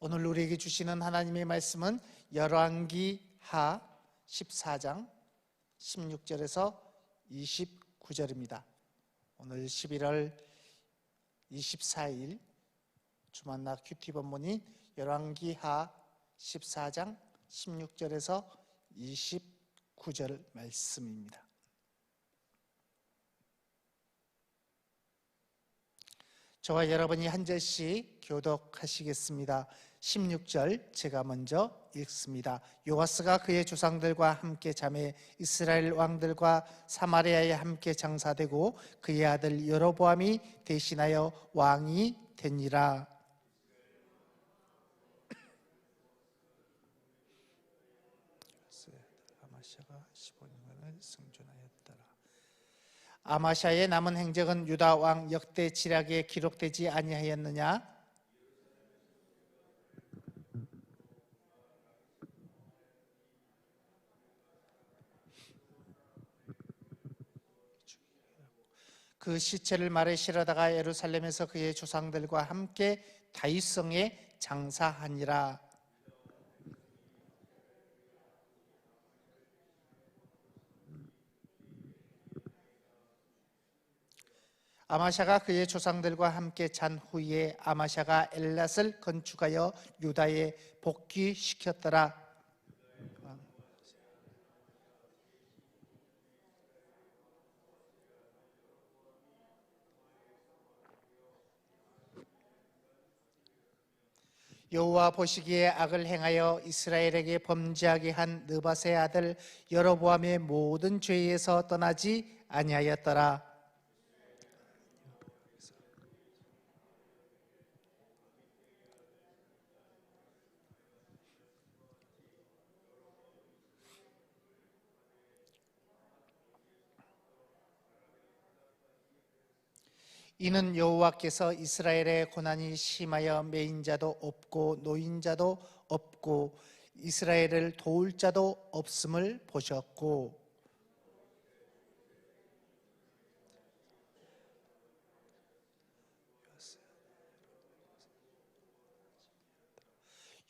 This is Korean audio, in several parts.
오늘 우리에게 주시는 하나님의 말씀은 열왕기하 14장 16절에서 29절입니다. 오늘 11월 24일 주만나 큐티 본문인 열왕기하 14장 16절에서 29절 말씀입니다. 저와 여러분이 한 절씩 교독하시겠습니다. 16절 제가 먼저 읽습니다. 요아스가 그의 조상들과 함께 잠에 이스라엘 왕들과 사마리아에 함께 장사되고 그의 아들 여로보암이 대신하여 왕이 되니라. 아마샤가 15년간을 승존하였더라. 아마샤의 남은 행적은 유다 왕 역대 지략에 기록되지 아니하였느냐? 그 시체를 말에 실어다가 예루살렘에서 그의 조상들과 함께 다윗성에 장사하니라. 아마샤가 그의 조상들과 함께 잔 후에 아마샤가 엘랏을 건축하여 유다에 복귀시켰더라. 여호와 보시기에 악을 행하여 이스라엘에게 범죄하게 한 느바세 아들 여로보암의 모든 죄에서 떠나지 아니하였더라. 이는 여호와께서 이스라엘의 고난이 심하여 매인 자도 없고 노인 자도 없고 이스라엘을 도울 자도 없음을 보셨고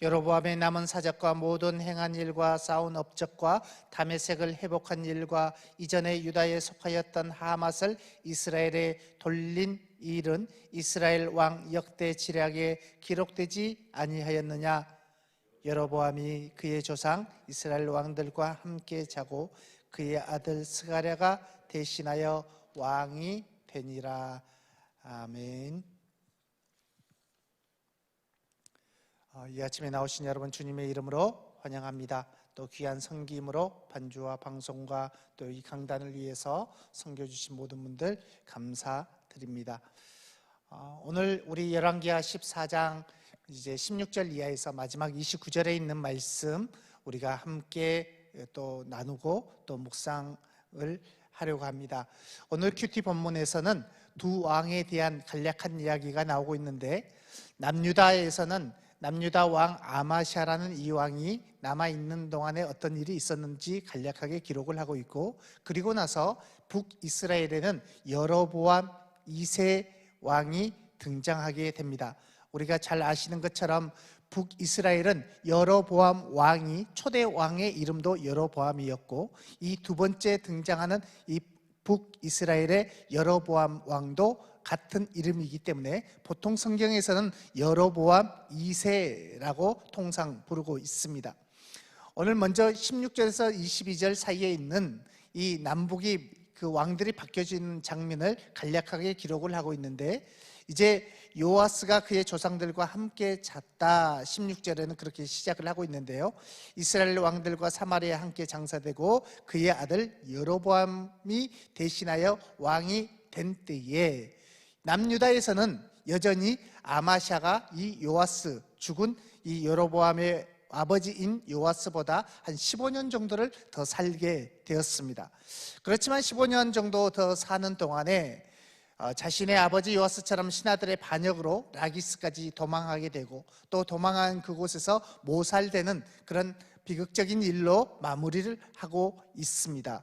여로보암의 남은 사적과 모든 행한 일과 싸운 업적과 다메색을 회복한 일과 이전에 유다에 속하였던 하맛을 이스라엘에 돌린 일은 이스라엘 왕 역대 지략에 기록되지 아니하였느냐 여로보암이 그의 조상 이스라엘 왕들과 함께 자고 그의 아들 스가랴가 대신하여 왕이 되니라 아멘. 어, 이 아침에 나오신 여러분 주님의 이름으로 환영합니다. 또 귀한 성김으로 반주와 방송과 또 이 강단을 위해서 섬겨 주신 모든 분들 감사드립니다. 어, 오늘 우리 열왕기하 14장 이제 16절 이하에서 마지막 29절에 있는 말씀 우리가 함께 또 나누고 또 묵상을 하려고 합니다. 오늘 큐티 본문에서는 두 왕에 대한 간략한 이야기가 나오고 있는데 남유다에서는 남유다 왕 아마샤라는 이 왕이 남아 있는 동안에 어떤 일이 있었는지 간략하게 기록을 하고 있고 그리고 나서 북이스라엘에는 여로보암 2세 왕이 등장하게 됩니다. 우리가 잘 아시는 것처럼 북이스라엘은 여로보암 왕이 초대 왕의 이름도 여로보암이었고 이 두 번째 등장하는 이 북이스라엘의 여로보암 왕도 같은 이름이기 때문에 보통 성경에서는 여로보암 2세라고 통상 부르고 있습니다. 오늘 먼저 16절에서 22절 사이에 있는 이 남북이 그 왕들이 바뀌어지는 장면을 간략하게 기록을 하고 있는데 이제 요아스가 그의 조상들과 함께 잤다 16절에는 그렇게 시작을 하고 있는데요. 이스라엘 왕들과 사마리아 함께 장사되고 그의 아들 여로보암이 대신하여 왕이 된 때에 남유다에서는 여전히 아마샤가 이 요아스 죽은 이 여로보암의 아버지인 요아스보다 한 15년 정도를 더 살게 되었습니다. 그렇지만 15년 정도 더 사는 동안에 어, 자신의 아버지 요아스처럼 신하들의 반역으로 라기스까지 도망하게 되고 또 도망한 그곳에서 모살되는 그런 비극적인 일로 마무리를 하고 있습니다.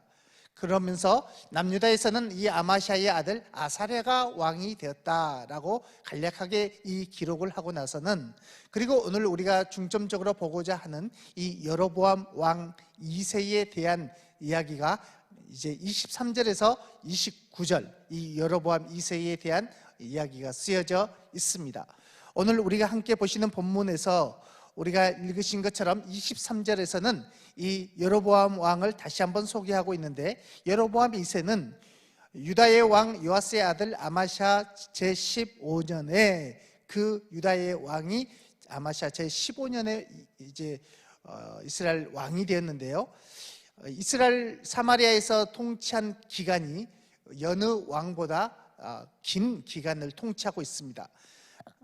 그러면서 남유다에서는 이 아마샤의 아들 아사랴가 왕이 되었다라고 간략하게 이 기록을 하고 나서는 그리고 오늘 우리가 중점적으로 보고자 하는 이 여로보암 왕 2세에 대한 이야기가 이제 23절에서 29절 이 여로보암 2세에 대한 이야기가 쓰여져 있습니다. 오늘 우리가 함께 보시는 본문에서 우리가 읽으신 것처럼 23절에서는 이 여로보암 왕을 다시 한번 소개하고 있는데 여로보암 2세는 유다의 왕 요아스의 아들 아마샤 제 15년에 그 유다의 왕이 아마샤 제 15년에 이제 어, 이스라엘 왕이 되었는데요. 어, 이스라엘 사마리아에서 통치한 기간이 여느 왕보다 어, 긴 기간을 통치하고 있습니다.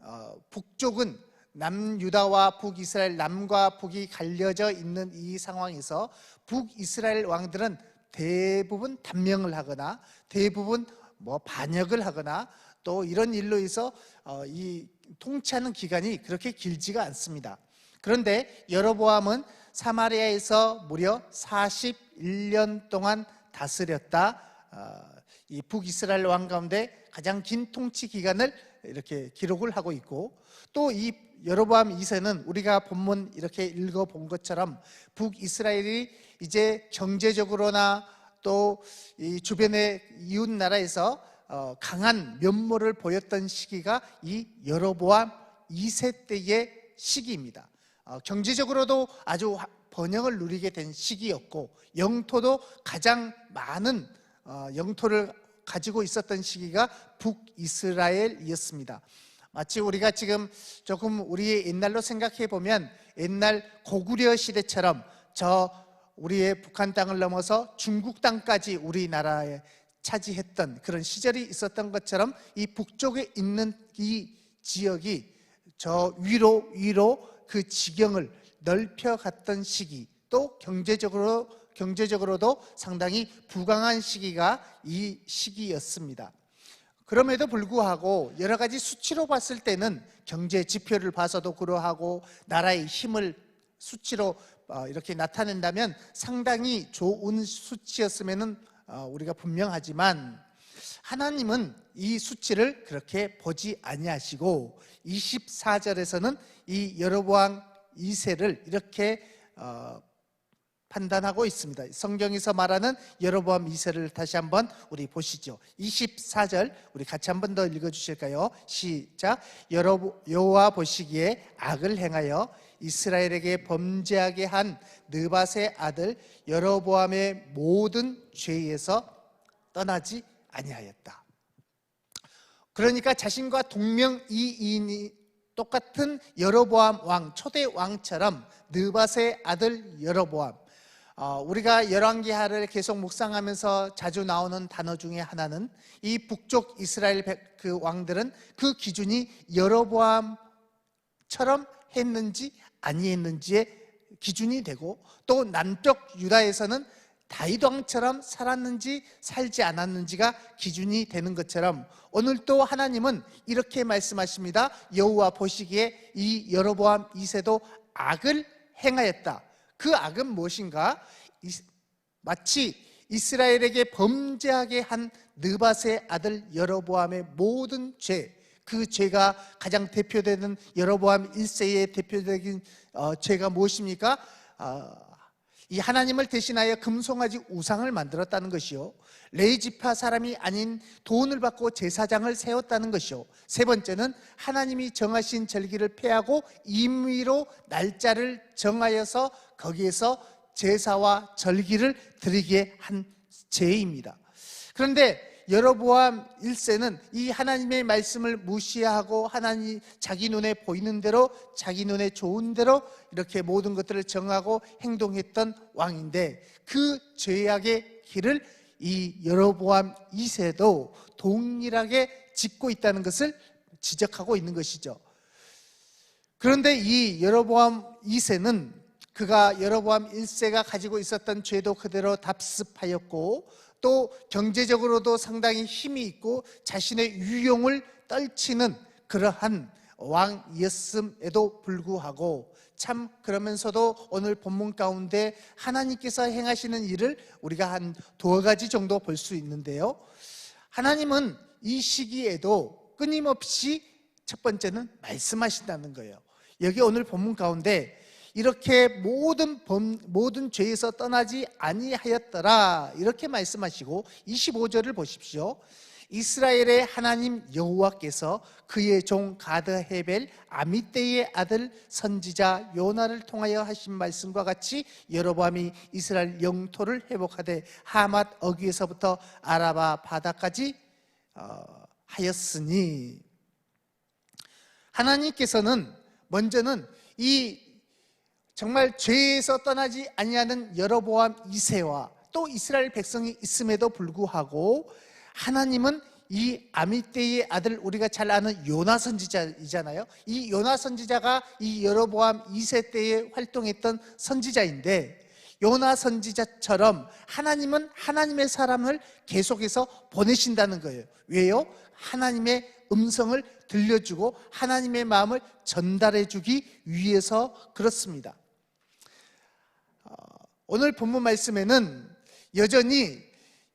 어, 북쪽은 남유다와 북이스라엘 남과 북이 갈려져 있는 이 상황에서 북이스라엘 왕들은 대부분 단명을 하거나 대부분 뭐 반역을 하거나 또 이런 일로 해서 어, 이 통치하는 기간이 그렇게 길지가 않습니다. 그런데 여로보암은 사마리아에서 무려 41년 동안 다스렸다. 어, 이 북이스라엘 왕 가운데 가장 긴 통치 기간을 이렇게 기록을 하고 있고 또 이 여로보암 2세는 우리가 본문 이렇게 읽어 본 것처럼 북이스라엘이 이제 경제적으로나 또이 주변의 이웃 나라에서 어, 강한 면모를 보였던 시기가 이 여로보암 2세 때의 시기입니다. 어, 경제적으로도 아주 화- 번영을 누리게 된 시기였고 영토도 가장 많은 어, 영토를 가지고 있었던 시기가 북이스라엘이었습니다. 마치 우리가 지금 조금 우리의 옛날로 생각해 보면 옛날 고구려 시대처럼 저 우리의 북한 땅을 넘어서 중국 땅까지 우리나라에 차지했던 그런 시절이 있었던 것처럼 이 북쪽에 있는 이 지역이 저 위로 위로 그 지경을 넓혀 갔던 시기 또 경제적으로 경제적으로도 상당히 부강한 시기가 이 시기였습니다. 그럼에도 불구하고 여러 가지 수치로 봤을 때는 경제 지표를 봐서도 그러하고 나라의 힘을 수치로 어, 이렇게 나타낸다면 상당히 좋은 수치였으면은 어, 우리가 분명하지만 하나님은 이 수치를 그렇게 보지 아니하시고 24절에서는 이 여로보암 2세를 이렇게 어, 판단하고 있습니다. 성경에서 말하는 여로보암 2세를 다시 한번 우리 보시죠. 24절 우리 같이 한번 더 읽어 주실까요? 시작. 여로 여호와 보시기에 악을 행하여 이스라엘에게 범죄하게 한 느밧의 아들 여로보암의 모든 죄에서 떠나지 아니하였다. 그러니까 자신과 동명이인이 똑같은 여로보암 왕 초대 왕처럼 느밧의 아들 여로보암 어, 우리가 열왕기하를 계속 묵상하면서 자주 나오는 단어 중에 하나는 이 북쪽 이스라엘 백- 그 왕들은 그 기준이 여로보암처럼 했는지 아니했는지의 기준이 되고 또 남쪽 유다에서는 다윗 왕처럼 살았는지 살지 않았는지가 기준이 되는 것처럼 오늘 또 하나님은 이렇게 말씀하십니다. 여호와 보시기에 이 여로보암 2세도 악을 행하였다. 그 악은 무엇인가? 이- 마치 이스라엘에게 범죄하게 한 느밧의 아들 여로보암의 모든 죄, 그 죄가 가장 대표되는 여로보암 1세의 대표적인 어, 죄가 무엇입니까? 아, 이 하나님을 대신하여 금송아지 우상을 만들었다는 것이요. 레이지파 사람이 아닌 돈을 받고 제사장을 세웠다는 것이요. 세 번째는 하나님이 정하신 절기를 폐하고 임의로 날짜를 정하여서 거기에서 제사와 절기를 드리게 한 죄입니다. 그런데 여로보암 1세는 이 하나님의 말씀을 무시하고 하나님 자기 눈에 보이는 대로 자기 눈에 좋은 대로 이렇게 모든 것들을 정하고 행동했던 왕인데 그 죄악의 길을 이 여로보암 2세도 동일하게 짓고 있다는 것을 지적하고 있는 것이죠. 그런데 이 여로보암 2세는 그가 여로보암 1세가 가지고 있었던 죄도 그대로 답습하였고 또 경제적으로도 상당히 힘이 있고 자신의 유용을 떨치는 그러한 왕이었음에도 불구하고 참 그러면서도 오늘 본문 가운데 하나님께서 행하시는 일을 우리가 한 두어 가지 정도 볼 수 있는데요. 하나님은 이 시기에도 끊임없이 첫 번째는 말씀하신다는 거예요. 여기 오늘 본문 가운데 이렇게 모든 범, 모든 죄에서 떠나지 아니하였더라 이렇게 말씀하시고 25절을 보십시오. 이스라엘의 하나님 여호와께서 그의 종 가드 헤벨 아미떼의 아들 선지자 요나를 통하여 하신 말씀과 같이 여로보암이 이스라엘 영토를 회복하되 하맛 어귀에서부터 아라바 바다까지 어, 하였으니 하나님께서는 먼저는 이 정말 죄에서 떠나지 아니하는 여로보암 2세와 또 이스라엘 백성이 있음에도 불구하고 하나님은 이 아미떼의 아들 우리가 잘 아는 요나 선지자이잖아요. 이 요나 선지자가 이 여로보암 2세 때에 활동했던 선지자인데 요나 선지자처럼 하나님은 하나님의 사람을 계속해서 보내신다는 거예요. 왜요? 하나님의 음성을 들려주고 하나님의 마음을 전달해 주기 위해서 그렇습니다. 어, 오늘 본문 말씀에는 여전히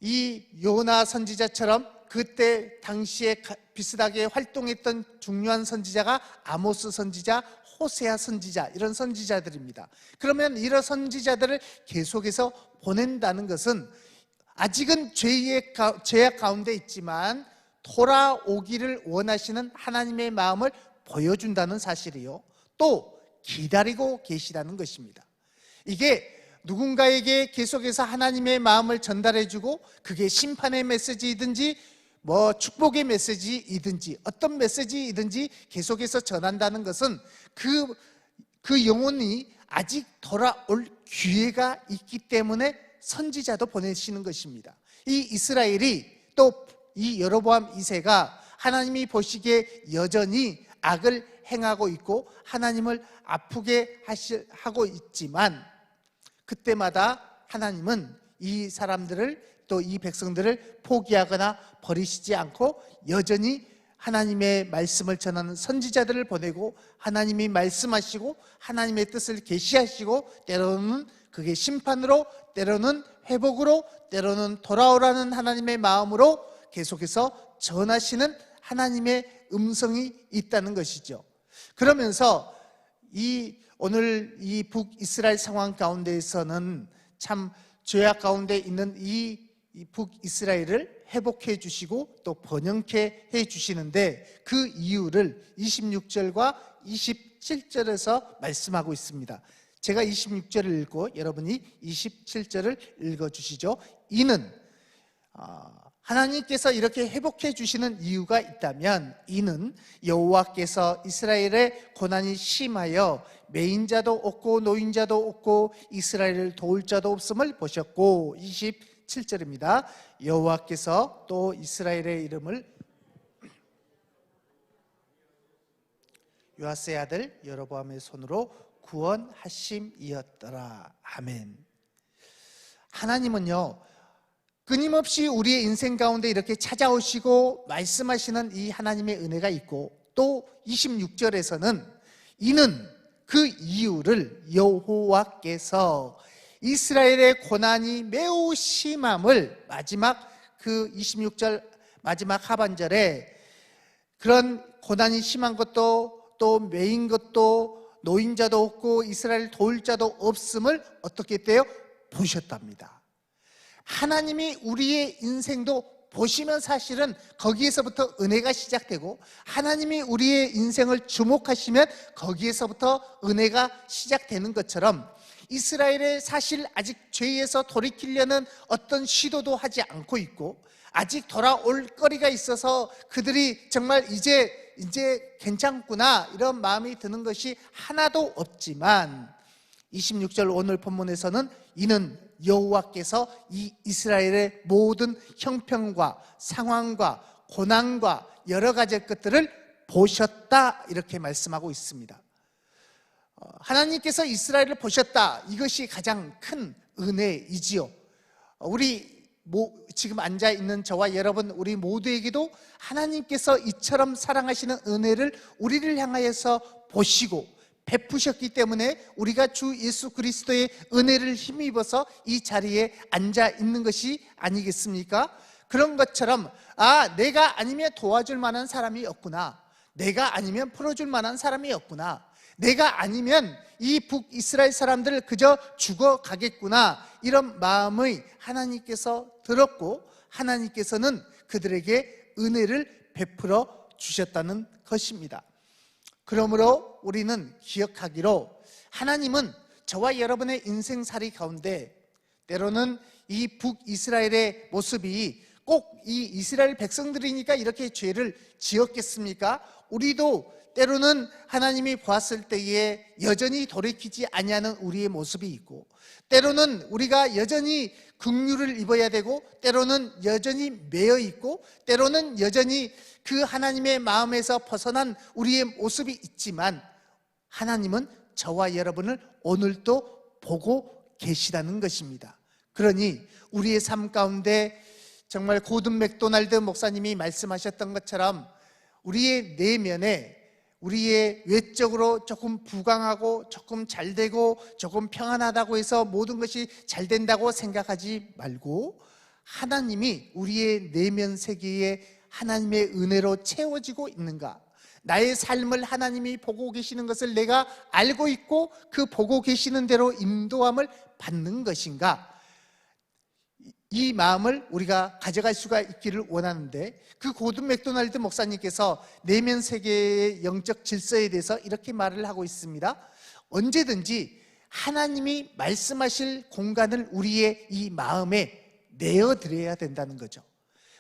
이 요나 선지자처럼 그때 당시에 비슷하게 활동했던 중요한 선지자가 아모스 선지자, 호세아 선지자 이런 선지자들입니다. 그러면 이런 선지자들을 계속해서 보낸다는 것은 아직은 죄의 죄악 가운데 있지만 돌아오기를 원하시는 하나님의 마음을 보여준다는 사실이요. 또 기다리고 계시다는 것입니다. 이게 누군가에게 계속해서 하나님의 마음을 전달해주고 그게 심판의 메시지이든지 뭐 축복의 메시지이든지 어떤 메시지이든지 계속해서 전한다는 것은 그, 그 영혼이 아직 돌아올 기회가 있기 때문에 선지자도 보내시는 것입니다. 이 이스라엘이 또 이 여로보암 2세가 하나님이 보시기에 여전히 악을 행하고 있고 하나님을 아프게 하고 있지만 그때마다 하나님은 이 사람들을 또 이 백성들을 포기하거나 버리시지 않고 여전히 하나님의 말씀을 전하는 선지자들을 보내고 하나님이 말씀하시고 하나님의 뜻을 계시하시고 때로는 그게 심판으로 때로는 회복으로 때로는 돌아오라는 하나님의 마음으로 계속해서 전하시는 하나님의 음성이 있다는 것이죠. 그러면서 이 오늘 이 북이스라엘 상황 가운데에서는 참 죄악 가운데 있는 이 북이스라엘을 회복해 주시고 또 번영케 해 주시는데 그 이유를 26절과 27절에서 말씀하고 있습니다. 제가 26절을 읽고 여러분이 27절을 읽어 주시죠. 이는 어, 하나님께서 이렇게 회복해 주시는 이유가 있다면 이는 여호와께서 이스라엘의 고난이 심하여 매인자도 없고 노인자도 없고 이스라엘을 도울 자도 없음을 보셨고 27절입니다. 여호와께서 또 이스라엘의 이름을 요아스의 아들 여로보암의 손으로 구원하심이었더라. 아멘. 하나님은요 끊임없이 우리의 인생 가운데 이렇게 찾아오시고 말씀하시는 이 하나님의 은혜가 있고 또 26절에서는 이는 그 이유를 여호와께서 이스라엘의 고난이 매우 심함을 마지막 그 26절 마지막 하반절에 그런 고난이 심한 것도 또 메인 것도 노인자도 없고 이스라엘 도울 자도 없음을 어떻게 했대요? 보셨답니다. 하나님이 우리의 인생도 보시면 사실은 거기에서부터 은혜가 시작되고 하나님이 우리의 인생을 주목하시면 거기에서부터 은혜가 시작되는 것처럼 이스라엘의 사실 아직 죄에서 돌이키려는 어떤 시도도 하지 않고 있고 아직 돌아올 거리가 있어서 그들이 정말 이제 이제 괜찮구나 이런 마음이 드는 것이 하나도 없지만 26절 오늘 본문에서는 이는 여호와께서 이 이스라엘의 모든 형편과 상황과 고난과 여러 가지 것들을 보셨다 이렇게 말씀하고 있습니다. 어, 하나님께서 이스라엘을 보셨다 이것이 가장 큰 은혜이지요. 우리 모- 지금 앉아 있는 저와 여러분 우리 모두에게도 하나님께서 이처럼 사랑하시는 은혜를 우리를 향하여서 보시고 베푸셨기 때문에 우리가 주 예수 그리스도의 은혜를 힘입어서 이 자리에 앉아 있는 것이 아니겠습니까? 그런 것처럼 아 내가 아니면 도와줄 만한 사람이 없구나 내가 아니면 풀어줄 만한 사람이 없구나 내가 아니면 이 북이스라엘 사람들을 그저 죽어 가겠구나 이런 마음의 하나님께서 들었고 하나님께서는 그들에게 은혜를 베풀어 주셨다는 것입니다. 그러므로 우리는 기억하기로 하나님은 저와 여러분의 인생살이 가운데 때로는 이 북이스라엘의 모습이 꼭 이 이스라엘 백성들이니까 이렇게 죄를 지었겠습니까? 우리도 때로는 하나님이 보았을 때에 여전히 돌이키지 아니하는 우리의 모습이 있고 때로는 우리가 여전히 긍휼을 입어야 되고 때로는 여전히 매여 있고 때로는 여전히 그 하나님의 마음에서 벗어난 우리의 모습이 있지만 하나님은 저와 여러분을 오늘도 보고 계시다는 것입니다. 그러니 우리의 삶 가운데 정말 고든 맥도날드 목사님이 말씀하셨던 것처럼 우리의 내면에 우리의 외적으로 조금 부강하고 조금 잘 되고 조금 평안하다고 해서 모든 것이 잘 된다고 생각하지 말고 하나님이 우리의 내면 세계에 하나님의 은혜로 채워지고 있는가? 나의 삶을 하나님이 보고 계시는 것을 내가 알고 있고 그 보고 계시는 대로 인도함을 받는 것인가? 이 마음을 우리가 가져갈 수가 있기를 원하는데 그 고든 맥도날드 목사님께서 내면 세계의 영적 질서에 대해서 이렇게 말을 하고 있습니다. 언제든지 하나님이 말씀하실 공간을 우리의 이 마음에 내어 드려야 된다는 거죠.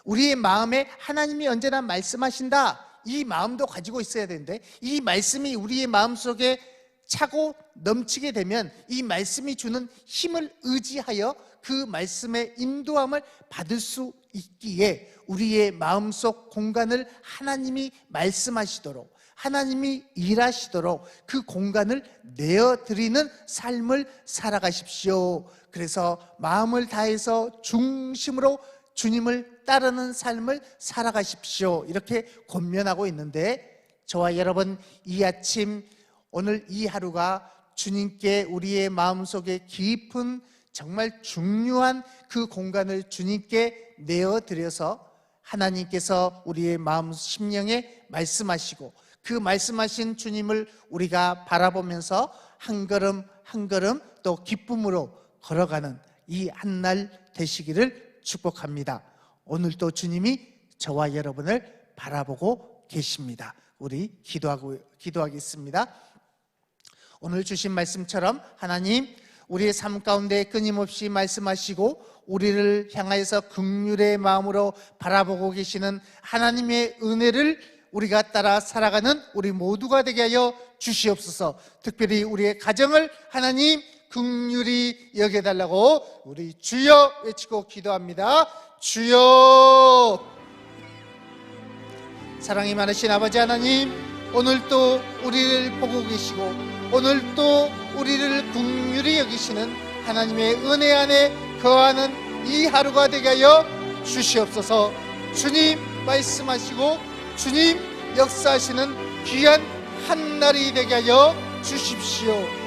우리의 마음에 하나님이 언제나 말씀하신다. 이 마음도 가지고 있어야 되는데 이 말씀이 우리의 마음 속에 차고 넘치게 되면 이 말씀이 주는 힘을 의지하여 그 말씀의 인도함을 받을 수 있기에 우리의 마음속 공간을 하나님이 말씀하시도록 하나님이 일하시도록 그 공간을 내어 드리는 삶을 살아가십시오. 그래서 마음을 다해서 중심으로 주님을 따르는 삶을 살아가십시오. 이렇게 권면하고 있는데 저와 여러분 이 아침 오늘 이 하루가 주님께 우리의 마음속에 깊은 정말 중요한 그 공간을 주님께 내어 드려서 하나님께서 우리의 마음 심령에 말씀하시고 그 말씀하신 주님을 우리가 바라보면서 한 걸음 한 걸음 또 기쁨으로 걸어가는 이 한 날 되시기를 축복합니다. 오늘도 주님이 저와 여러분을 바라보고 계십니다. 우리 기도하고 기도하겠습니다. 오늘 주신 말씀처럼 하나님 우리의 삶 가운데 끊임없이 말씀하시고 우리를 향하여서 극률의 마음으로 바라보고 계시는 하나님의 은혜를 우리가 따라 살아가는 우리 모두가 되게 하여 주시옵소서. 특별히 우리의 가정을 하나님 극률이 여겨달라고 우리 주여 외치고 기도합니다. 주여 사랑이 많으신 아버지 하나님 오늘도 우리를 보고 계시고 오늘도 우리를 국률이 여기시는 하나님의 은혜 안에 거하는 이 하루가 되게 하여 주시옵소서. 주님 말씀하시고 주님 역사하시는 귀한 한 날이 되게 하여 주십시오